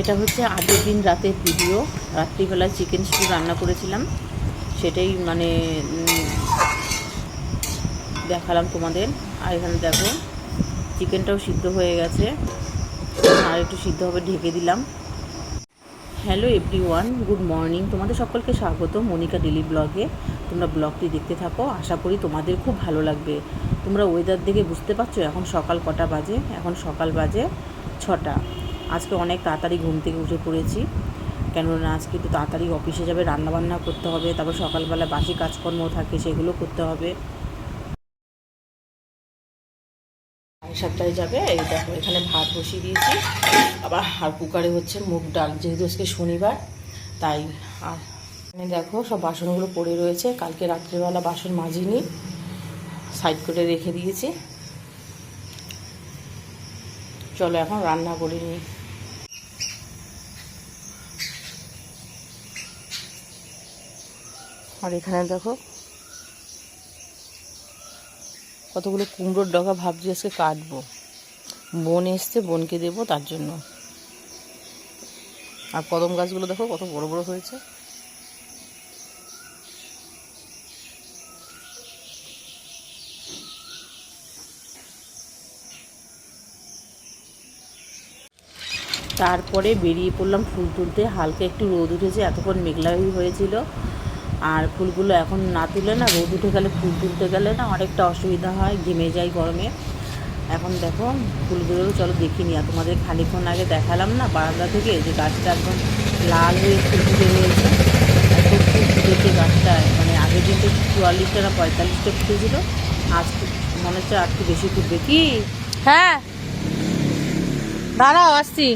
এটা হচ্ছে আগের দিন রাতের ভিডিও রাত্রিবেলায় চিকেন স্টু রান্না করেছিলাম। সেটাই মানে দেখালাম তোমাদের। আর এখানে দেখো চিকেনটাও সিদ্ধ হয়ে গেছে। আর একটু সিদ্ধ হবে, ঢেকে দিলাম। Hello everyone good morning তোমাদের সকলকে স্বাগত মনিকা ডেলি ব্লগে তোমরা ব্লগটি দেখতে থাকো, আশা করি তোমাদের খুব ভালো লাগবে। তোমরা ওয়েদার দেখে বুঝতে পারছ, এখন সকাল কটা বাজে? এখন সকাল বাজে ছটা। আজকে অনেক তাড়াতাড়ি ঘুম থেকে উঠে পড়েছি। কেননা আজকে একটু তাড়াতাড়ি অফিসে যাবে, রান্নাবান্না করতে হবে, তারপর সকালবেলা বাসি কাজকর্ম থাকে, সেগুলো করতে হবে। সাতটায় যাবে, এই দেখো এখানে ভাত বসিয়ে দিয়েছি। আবার আর কুকারে হচ্ছে মুগ ডাল, যেহেতু আজকে শনিবার, তাই আর এখানে দেখো সব বাসনগুলো পড়ে রয়েছে। কালকে রাত্রিবেলা বাসন মাজিনি, সাইড করে রেখে দিয়েছি। চলো এখন রান্না করে নিই। আর এখানে দেখো কতগুলো কুমড়োর ডগা ভাবছি আজকে কাটবো। বোন এসছে, বোনকে দেবো তার জন্য। আর কদম গাছগুলো দেখো কত বড় বড় হয়েছে। তারপরে বেরিয়ে পড়লাম ফুল তুলতে। হালকা একটু রোদ উঠেছে, এতক্ষণ মেঘলাই হয়েছিল। আর ফুলগুলো এখন না তুলে না, রোদ উঠে গেলে ফুল তুলতে গেলে না অনেকটা অসুবিধা হয়, ঘেমে যায় গরমে। এখন দেখো ফুলগুলো, চলো দেখিনি আর তোমাদের খানিক্ষণ আগে দেখালাম না বারান্দা থেকে যে গাছটা একদম লাল হয়ে ফুল ফুটে রয়েছে? এত ফুল ফুটেছে গাছটায় মানে আগের দিন তো চুয়াল্লিশটা না পঁয়তাল্লিশটা ফুটেছিল, আজ মনে হচ্ছে আর একটু বেশি ফুটবে। কি? হ্যাঁ। দাঁড়াও, আসছি।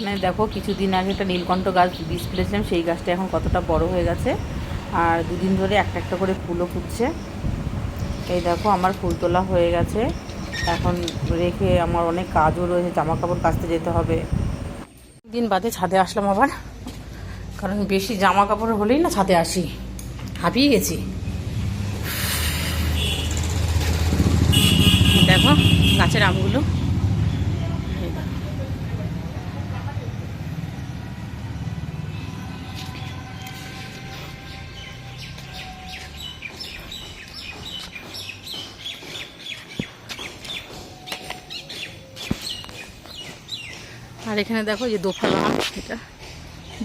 এখানে দেখো কিছুদিন আগে একটা নীলকণ্ঠ গাছ বীজ ফেলেছিলাম সেই গাছটা এখন কতটা বড় হয়ে গেছে। আর দুদিন ধরে একটা একটা করে ফুলও ফুটছে। এই দেখো আমার ফুল তোলা হয়ে গেছে। এখন রেখে আমার অনেক কাজও রয়েছে জামা কাপড় কাচতে যেতে হবে। দিন বাদে ছাদে আসলাম আবার। কারণ বেশি জামা কাপড় হলেই না ছাদে আসি। হাঁপিয়ে গেছি। দেখো গাছের আমগুলো আর এখানে দেখো যে দোফালা, এটা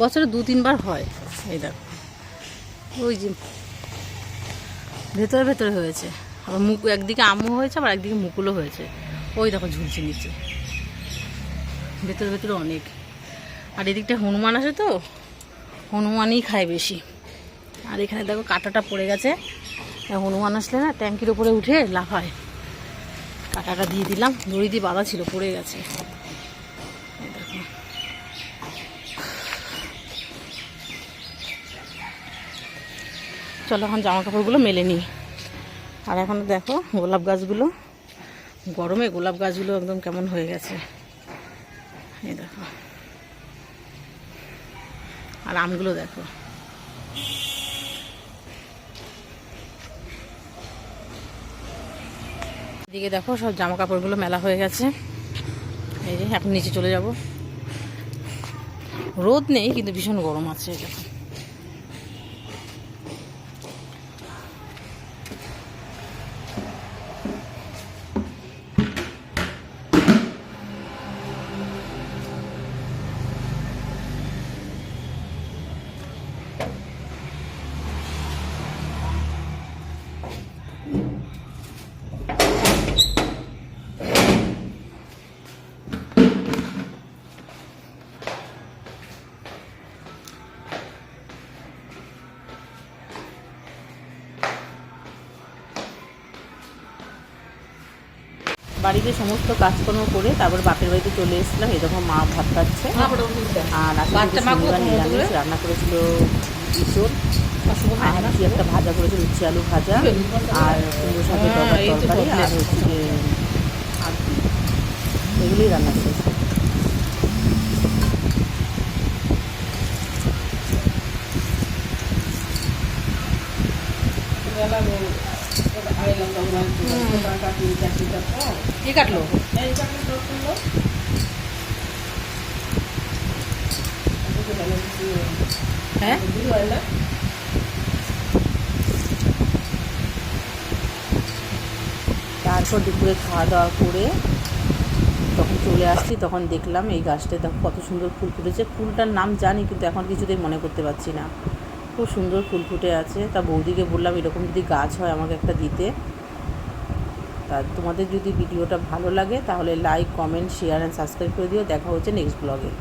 বছরে দু, তিনবার হয়। এই দেখো, ওই যে ভেতরে ভেতরে হয়েছে। আবার মুখ, একদিকে আমও হয়েছে, আবার একদিকে মুকুলও হয়েছে। ওই দেখো ঝুলছে নিচে। ভেতরে ভেতরে অনেক। আর এদিকটা হনুমান আছে তো, হনুমানই খায় বেশি। আর এখানে দেখো কাঁটাটা পড়ে গেছে। হনুমান আসলে না ট্যাঙ্কির উপরে উঠে লাফায়। কাঁটাটা দিয়ে দিলাম, দড়ি দিয়ে বাঁধা ছিল, পড়ে গেছে এই দেখো চলো এখন জামা কাপড়গুলো মেলে নিই। আর এখন দেখো গোলাপ গাছগুলো, গরমে গোলাপ গাছগুলো একদম কেমন হয়ে গেছে। এই দেখো। আর আমগুলো দেখো। এদিকে দেখো সব জামা কাপড়গুলো মেলা হয়ে গেছে। এই যে, এখন নিচে চলে যাব। রোদ নেই, কিন্তু ভীষণ গরম আছে দেখো। বাড়িতে সমস্ত কাজকর্ম করে তারপর বাপের বাড়িতে চলে এসেছিলাম এরকম মা ভাত খাচ্ছে। আর আজকে নিরামিষ রান্না করেছিল আর কি একটা ভাজা করেছিল উচ্ছে আলু ভাজা। আর কুমড়ো শাকের হ্যাঁ, তো তরকারি আর হচ্ছে আর এগুলোই রান্না শেষ কাটলো? হ্যাঁ? তারপর দুপুরে খাওয়া দাওয়া করে তখন চলে আসছি, তখন দেখলাম এই গাছটা কত সুন্দর ফুল ফুটেছে। ফুলটার নাম জানি, কিন্তু এখন কিছুতেই মনে করতে পারছি না। খুব সুন্দর ফুল ফুটে আছে। তা বৌদিকে বললাম, এরকম যদি গাছ হয় আমাকে একটা দিতে। তা তোমাদের যদি ভিডিওটা ভালো লাগে, তাহলে like comment share and subscribe করে দিও। দেখা হচ্ছে নেক্সট ব্লগে